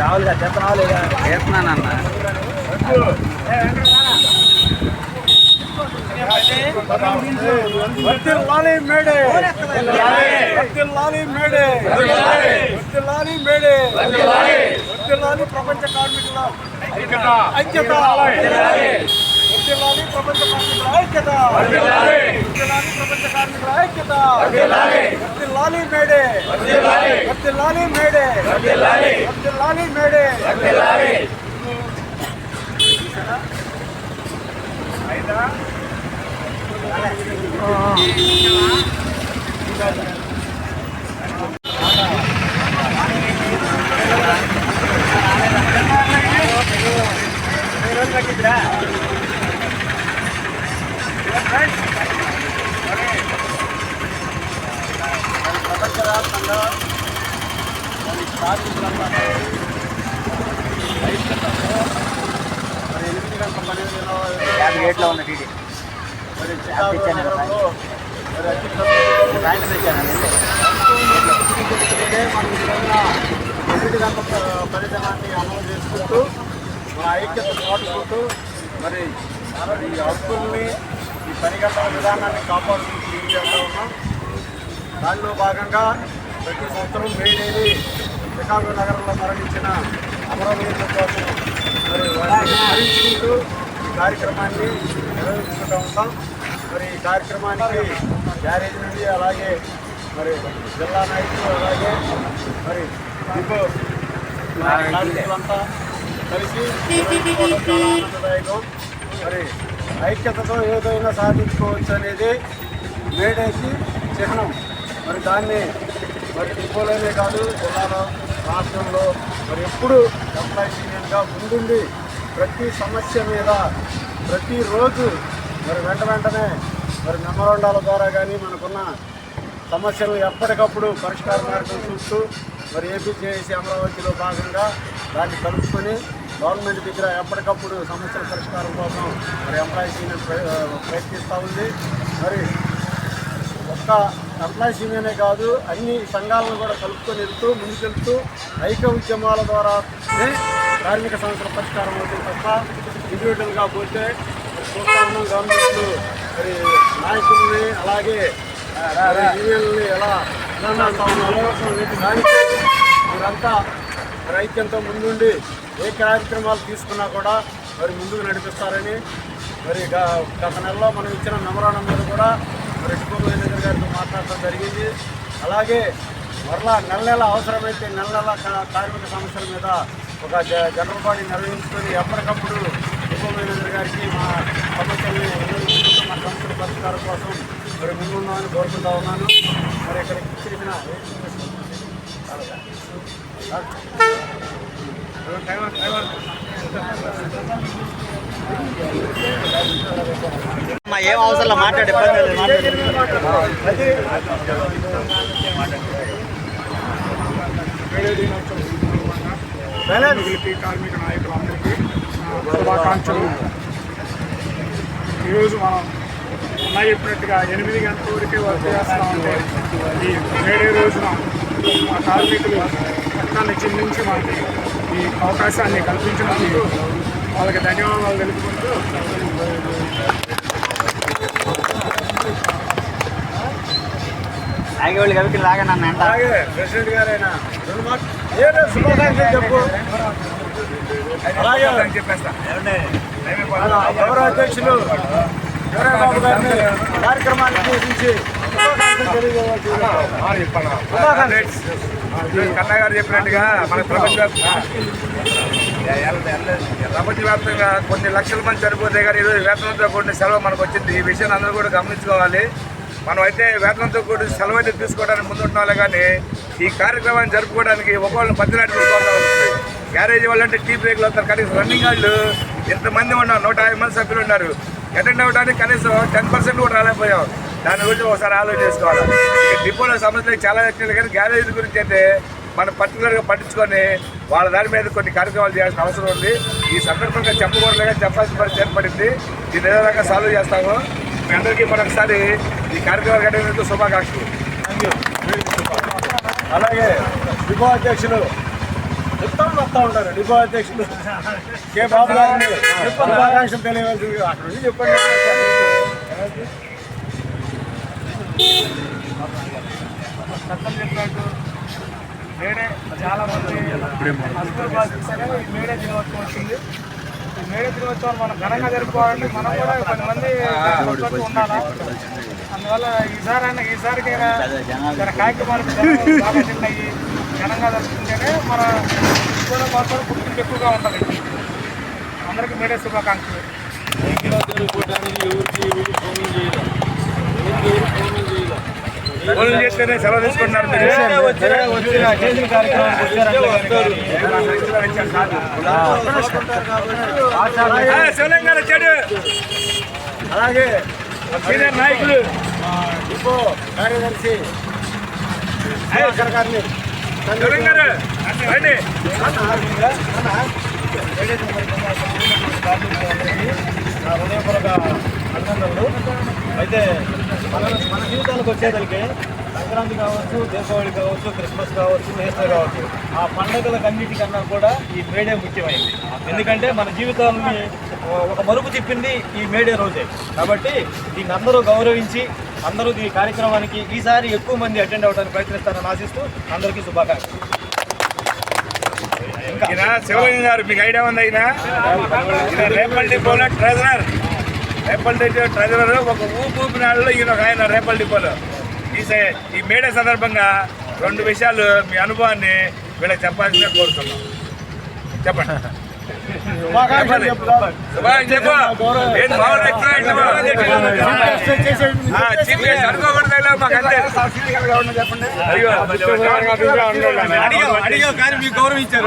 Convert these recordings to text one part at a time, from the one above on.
రావులుగా చెప్తున్నావు లేదా చేస్తున్నానన్న. వర్తిల్లాలి మేడే వర్తిల్లాలి మేడే వర్తిల్లాలి మేడే వర్తిల్లాలి ప్రపంచ కార్మికుల ఐక్యత వర్తిల్లాలి ప్రపంచ కార్మికుల ఐక్యత వర్తిల్లాలి ప్రపంచ కార్మికుల ఐక్యత వర్తిల్లాలి మేడే వర్తిల్లాలి మేడే వర్తిల్లాలి మేడే ప్రపంచవ్యాప్తంగా మరి కార్మికులందరూ ఐక్యతతో మరి ఎనిమిది గంటల పని దినం యాభై గేట్లో ఉన్న టీడీ ఎనిమిది గంటల ప- పనిదినాన్ని అమలు చేసుకుంటూ మన ఐక్యత చాటుకుంటూ మరి ఈ హక్కుల్ని ఈ పని విధానాన్ని కాపాడుకుంటూ ముందుకు వెళ్తా ఉన్నాం దానిలో భాగంగా ప్రతి సంవత్సరం మే డేని చికాగో నగరంలో మరణించిన అమరవీరుల కోసం మరి వారిని స్మరించుకుంటూ ఈ కార్యక్రమాన్ని నిర్వహించుకుంటూ ఉంటాం. మరి ఈ కార్యక్రమానికి గ్యారేజ్ నుండి అలాగే మరి జిల్లా నాయకులు అలాగే మరి డిపో కార్మికులంతా కలిసి మరి ఐక్యతతో ఏదైనా సాధించుకోవచ్చు అనేది మేడేకి చిహ్నం. మరి దాన్ని మరి డిపోలోనే కాదు జిల్లాలో రాష్ట్రంలో మరి ఎప్పుడు ఎంప్లాయీస్ యూనియన్గా ముందుండి ప్రతి సమస్య మీద ప్రతిరోజు మరి వెంట వెంటనే మరి మెమోరాండాల ద్వారా కానీ మనకున్న సమస్యలు ఎప్పటికప్పుడు పరిష్కార మార్గం చూస్తూ మరి ఏపీజేఏసీ అమరావతిలో భాగంగా దాన్ని కలుపుకొని గవర్నమెంట్ దగ్గర ఎప్పటికప్పుడు సమస్యల పరిష్కారం కోసం మరి ఎంప్లాయీస్ యూనియన్ ప్రయత్నిస్తూ ఉంది. మరి ఒక్క ఎంప్లాయీస్ యూనియనే కాదు అన్ని సంఘాలను కూడా కలుపుకొని వెళ్తూ ముందుకెళ్తూ ఐక్య ఉద్యమాల ద్వారా కార్మిక సమస్యల పరిష్కారం అవుతుంది తప్ప ఇండివిజువల్గా పోతే చూస్తా ఉన్నాం గవర్నమెంట్లు మరి నాయకుల్ని అలాగే యూనియన్ని ఎలా నిలబెడతా ఉన్నారో దానికి మీరంతా మరి ముందుండి ఏ కార్యక్రమాలు తీసుకున్నా కూడా మరి ముందుకు నడిపిస్తారని మరి గ- గత నెలలో మనం ఇచ్చిన మెమరాండం మీద కూడా మరి డిపో గారితో మాట్లాడటం జరిగింది. అలాగే మరలా నెల నెల అవసరమైతే నెల నెల కార్మిక సమస్యల మీద ఒక జనరల్ బాడీ నిర్వహించుకొని ఎప్పటికప్పుడు మేనేజర్ గారికి మా సమస్యల్ని మా సమస్యల పరిష్కారం కోసం మరి ముందున్నామని కోరుకుంటా ఉన్నాను. మరి ఇక్కడ చేసిన ఏం అవసరం మాట్లాడే మాట్లాడు. కార్మిక నాయకులందరికీ శుభాకాంక్షలు. ఈరోజు మనం అన్న చెప్పినట్టుగా ఎనిమిది గంటల వరకే వర్క్ చేస్తూ ఉంటే ఈ వేడే రోజున మా కార్మికులు చట్టాన్ని చిందించి మనకి ఈ అవకాశాన్ని కల్పించినందుకు వాళ్ళకి ధన్యవాదాలు తెలుపుకుంటూ ఆగేవాళ్ళు కవికి లాగా నన్ను అంట అలాగే ప్రెసిడెంట్ గారైనా. శుభాకాంక్షలు చెప్పు. అలాగే గౌరవ అధ్యక్షులు? చంద్రబాబు గారిని కార్యక్రమాన్ని ఉద్దేశించి కన్నయ్య గారు చెప్పినట్టుగా మన ప్రపంచ వ్యాప్తంగా కొన్ని లక్షల మంది చనిపోతే కానీ ఈరోజు వేతనంతో కూడిన సెలవు మనకు వచ్చింది. ఈ విషయాన్ని అందరూ కూడా గమనించుకోవాలి. మనం అయితే వేతనంతో కూడిన సెలవు అయితే తీసుకోవడానికి ముందుంటున్నాం కానీ ఈ కార్యక్రమాన్ని జరుపుకోవడానికి ఒకళ్ళు పద్దెనాటి గ్యారేజ్ వాళ్ళంటే టీ బ్రేక్లు వస్తారు. కనీసం రన్నింగ్ వాళ్ళు ఎంతమంది ఉన్నారు? నూట యాభై మంది సభ్యులు ఉన్నారు. అటెండ్ అవ్వడానికి కనీసం టెన్ పర్సెంట్ కూడా రాలేకపోయాం. దాని గురించి ఒకసారి ఆలోచన చేసుకోవాలి? డిపోలో సమస్యలు చాలా వచ్చినాయి కానీ గ్యారేజ్ గురించి అయితే మనం పర్టికులర్గా పట్టించుకొని వాళ్ళ దాని మీద కొన్ని కార్యక్రమాలు చేయాల్సిన అవసరం ఉంది. ఈ సందర్భంగా చెప్పకూడదుగా చెప్పాల్సిన పరిస్థితి ఏర్పడింది. దీన్ని ఏ విధంగా సాల్వ్ చేస్తాము మీ అందరికీ మరొకసారి ఈ కార్యక్రమాలు కట్టినందుకు శుభాకాంక్షలు. అలాగే డిపో అధ్యక్షులు చెప్తాం వస్తూ ఉంటారు. డిపో అధ్యక్షులు. కే బాబు గారిని శుభాకాంక్షలు తెలియవలసింది. అక్కడ నుంచి చెప్పండి. చట్టం చెప్పినట్టు మేడే చాలా మంది బాధిస్తారే ఈ మేడే దినోత్సవం వచ్చింది ఈ మేడే దినోత్సవం మనం ఘనంగా జరుపుకోవాలంటే మనం కూడా పది మంది కష్టపడుతూ ఉండాలా అందువల్ల ఈసారి అయినా ఈసారికైనా మన కార్యక్రమాలకు జనం బాగా అయ్యి ఘనంగా జరుపుకుంటేనే మన కూడా మాత్రం గుర్తింపు ఎక్కువగా ఉంటుంది. అందరికీ మేడే శుభాకాంక్షలు. ఫోన్ చేస్తేనే సెలవు తీసుకుంటున్నారు మీరు. వచ్చిన వచ్చిన చేసిన కార్యక్రమానికి వచ్చారంటే ఆ, శివలింగం గారు వచ్చాడు. అలాగే సీనియర్ నాయకులు. కార్యదర్శి గారిని నా హృదయపూర్వక అభినందనలు అయితే మన మన జీవితాలకు వచ్చేదానికి సంక్రాంతి కావచ్చు దీపావళి కావచ్చు క్రిస్మస్ కావచ్చు ఈస్టర్ కావచ్చు ఆ పండుగలకన్నిటికన్నా కూడా ఈ మేడే ముఖ్యమైంది ఎందుకంటే మన జీవితాలని ఒక మరుపు తిప్పింది ఈ మేడే రోజే. కాబట్టి దీన్ని అందరూ గౌరవించి అందరూ ఈ కార్యక్రమానికి ఈసారి ఎక్కువ మంది అటెండ్ అవ్వడానికి ప్రయత్నిస్తారని ఆశిస్తూ అందరికీ శుభాకాంక్షలు. శివలింగం గారు మీకు ఐడియా ఉంది అయినా రేపల్ డిపోలో ట్రెజరర్. రేపల్ డిపో ట్రెజరర్ ఒక ఊపు ఊపినాళ్ళు ఈయన ఒక ఆయన రేపల్ డిపోలో. ఈ సే- ఈ మేడే సందర్భంగా రెండు విషయాలు మీ అనుభవాన్ని వీళ్ళకి చెప్పాల్సిందిగా కోరుతున్నాం. చెప్పండి. శుభాకాంక్షలు చెప్తాం. శుభాకాంక్షలు చెప్పు. ఏంటి మామూలు వ్యక్తులా ఇట్లా మామూలు వ్యక్తులా? ఆ, చీఫ్ గెస్ట్ అనుకోకూడదు ఇలా మాకు అంతే. అయ్యో అడిగా. అడిగా కానీ మీకు గౌరవించారు.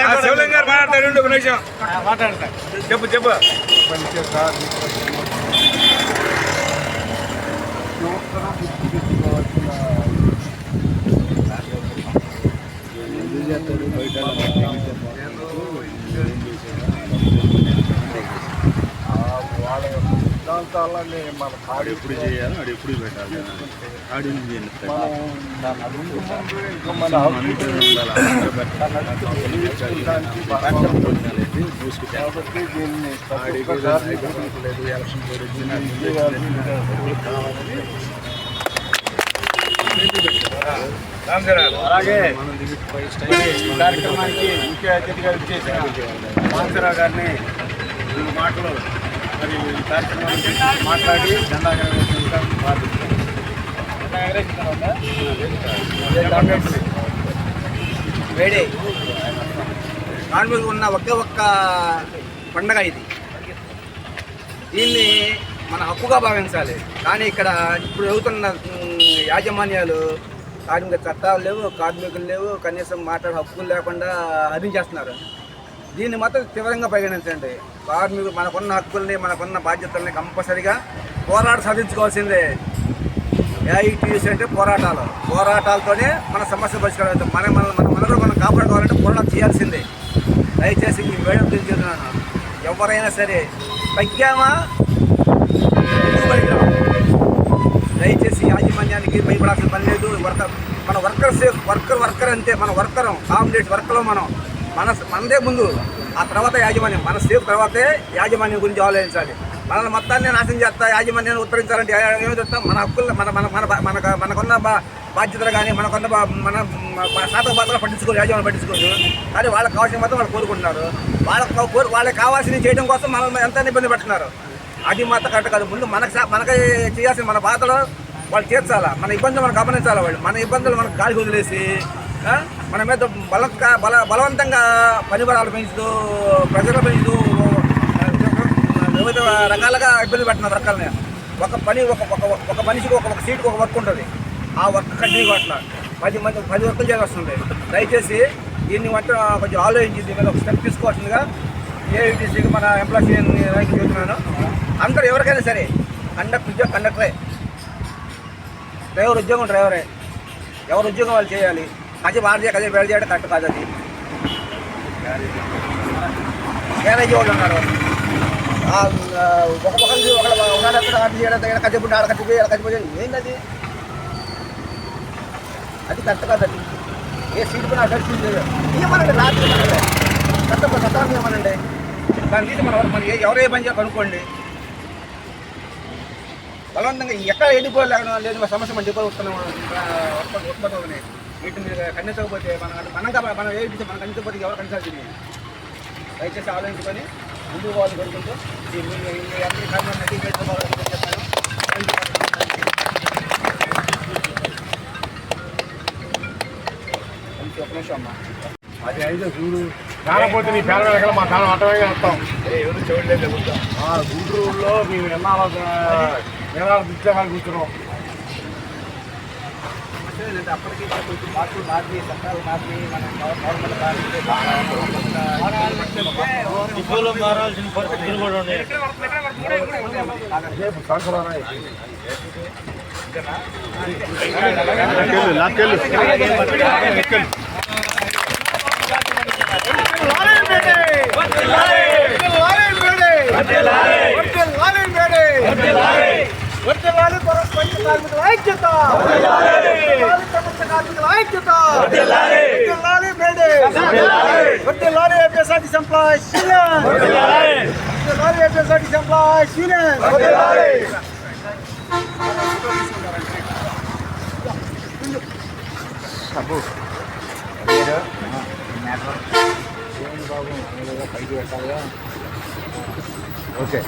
ఆ, శివలింగం గారు మాట్లాడతారు ఉండు ఒక నిమిషం. మాట్లాడతా. చెప్పు చెప్పు. వాళ్ళ యొక్క సిద్ధాంతాలని మన కాడి ఎప్పుడు చేయాలి ఎప్పుడు పెట్టాలి ఆడి నుంచి కాబట్టి దీన్ని ఎలక్షన్ కోడ్ రామచంద్ర అలాగే ఈ కార్యక్రమానికి ముఖ్య అతిథిగా ఇచ్చేసిన మాన్సరావు గారిని రెండు మాటలు మరి ఈ కార్యక్రమానికి మాట్లాడి జెండా. వేడే. నార్మల్గా ఉన్న ఒకే ఒక్క పండగ ఇది. దీన్ని మన హక్కుగా భావించాలి. కానీ ఇక్కడ ఇప్పుడు అవుతున్న యాజమాన్యాలు కార్మిక చట్టాలు లేవు కార్మికులు లేవు కనీసం మాట్లాడే హక్కులు లేకుండా హరించేస్తున్నారు. దీన్ని మాత్రం తీవ్రంగా పరిగణించండి. కార్మికులు మనకున్న హక్కుల్ని మనకున్న బాధ్యతల్ని కంపల్సరిగా పోరాట సాధించుకోవాల్సిందే. ఏఐటీసీ అంటే పోరాటాలు. పోరాటాలతోనే మన సమస్య పరిష్కారం అవుతుంది మన మన మన మనలో మనం కాపాడుకోవాలంటే పోరాటం చేయాల్సిందే. దయచేసి ఈ వేడం తెలియజేస్తున్నాను. ఎవరైనా సరే తగ్గామా? దయచేసి యాజమాన్యానికి భయపడాల్సిన పని లేదు. వర్కర్ మన వర్కర్ సేఫ్ వర్కర్ వర్కర్ అంటే మన వర్కరం కాంపిటేట్ వర్కర్లో మనం. మన మనదే ముందు. ఆ తర్వాత యాజమాన్యం. మన సేఫ్ తర్వాతే యాజమాన్యం గురించి ఆలోచించాలి. మనల్ని మొత్తాన్ని నాశనం చేస్తా యాజమాన్యాన్ని ఉత్తరించాలంటే ఏమి చెప్తాం మన హక్కులు మన మన మన మన మనకున్న బాధ్యతలు కానీ మనకున్న బా- మన శాతం బాధలు పట్టించుకోరు యాజమాన్యం పట్టించుకోరు. కానీ వాళ్ళకి కావాల్సిన మాత్రం వాళ్ళు కోరుకుంటున్నారు. వాళ్ళకి కోరు- వాళ్ళకి కావాల్సింది చేయడం కోసం మనల్ని ఎంత ఇబ్బంది పెడుతున్నారు? అది మాత్రం కరెక్ట్ కాదు. ముందు మనకు మనకి చేయాల్సిన మన బాధలు వాళ్ళు తీర్చాలా మన ఇబ్బందులు మనం గమనించాలి వాళ్ళు. మన ఇబ్బందులు మనకు గాలి వదిలేసి మన మీద బల బల బలవంతంగా పని పెంచుతూ ప్రజలు పెంచుతూ వివిధ రకాలుగా ఇబ్బంది పెట్టిన రకాలని. ఒక పని ఒక ఒక ఒక మనిషికి ఒక ఒక సీట్కి ఒక వర్క్ ఉంటుంది. ఆ వర్క్ కంటిన్యూ అట్లా. పది మంది పది వర్కులు చేయాల్సి దయచేసి దీన్ని వంట కొంచెం ఆలోచించి దీని మీద ఒక స్టెప్ తీసుకోవాల్సిందిగా ఏఐటీసీకి మన ఎంప్లాయీస్ చూస్తున్నాను అందరూ ఎవరికైనా సరే కండక్టర్ ఉద్యోగ కండక్టరే. డ్రైవర్ ఉద్యోగం డ్రైవరే. ఎవరు ఉద్యోగం వాళ్ళు చేయాలి? కజే వాడు చేయ కజే చేయడం కరెక్ట్ కాదు అది. గ్యారేజ్ వాళ్ళు ఉన్నారు. ఒక పక్కన ఒకళ్ళు ఉన్నాడు అక్కడ ఆడ చేయడం దగ్గర కజ్జిపుండి ఆడ కజ్జిపోయి ఆడ కజ్జిపోయి ఏంటది అది? కరెక్ట్ కాదు అది. ఏ సీట్ కూడా అడ్రస్ సీట్ లేదు ఏమనండి రాత్రి కరెక్ట్ చట్టం ఏమనండి దాన్ని తీసి మన మనకి ఎవరు ఏ పని చేయాలి కనుక్కోండి. బలవంతంగా ఎక్కడ ఎండిపోయి లేకుండా లేదు మా సమస్య మన చెప్పి వస్తున్నాం ఉత్పత్తి ఉత్పత్తి అవుతున్నాయి వీటిని ఖండించకపోతే మనం మనం మనం ఏ మనం ఖండించకపోతే ఎవరు ఖండించాల్సింది దయచేసి ఆలోచించుకొని ముందుకు పోవాలి కోరుకుంటూ అందరి కార్యక్రమం నటి చేసుకోవాలని చెప్పాను. నిమిషం అమ్మా. అది అయితే చూడు. కాకపోతే నీ పేద ఎక్కడ మా కాలం అటమే వస్తాం ఎవరు చూడలేదు ఆ గుంటూరులో మేము ఎన్నాళ్ళ ఎన్నాళ్ళ ఉద్యోగాలు కూర్చున్నాం అప్పటికి కొంచెం మార్పులు మార్చి చట్టాలు మార్చి మన గవర్నమెంట్ మారాల్సిన పరిస్థితులు కూడా ఉన్నాయి రేపు సంవత్సరాలు వర్తిల్లాలి పరస్పంచ కార్మికుల ఐక్యత వర్తిల్లాలి కార్మికుల ఐక్యత వర్తిల్లాలి మేడే వర్తిల్లాలి ఏపీఎస్ఆర్టీసీ ఎంప్లాయీస్ యూనియన్ వర్తిల్లాలి ఏపీఎస్ఆర్టీసీ ఎంప్లాయీస్ యూనియన్ ఓకే.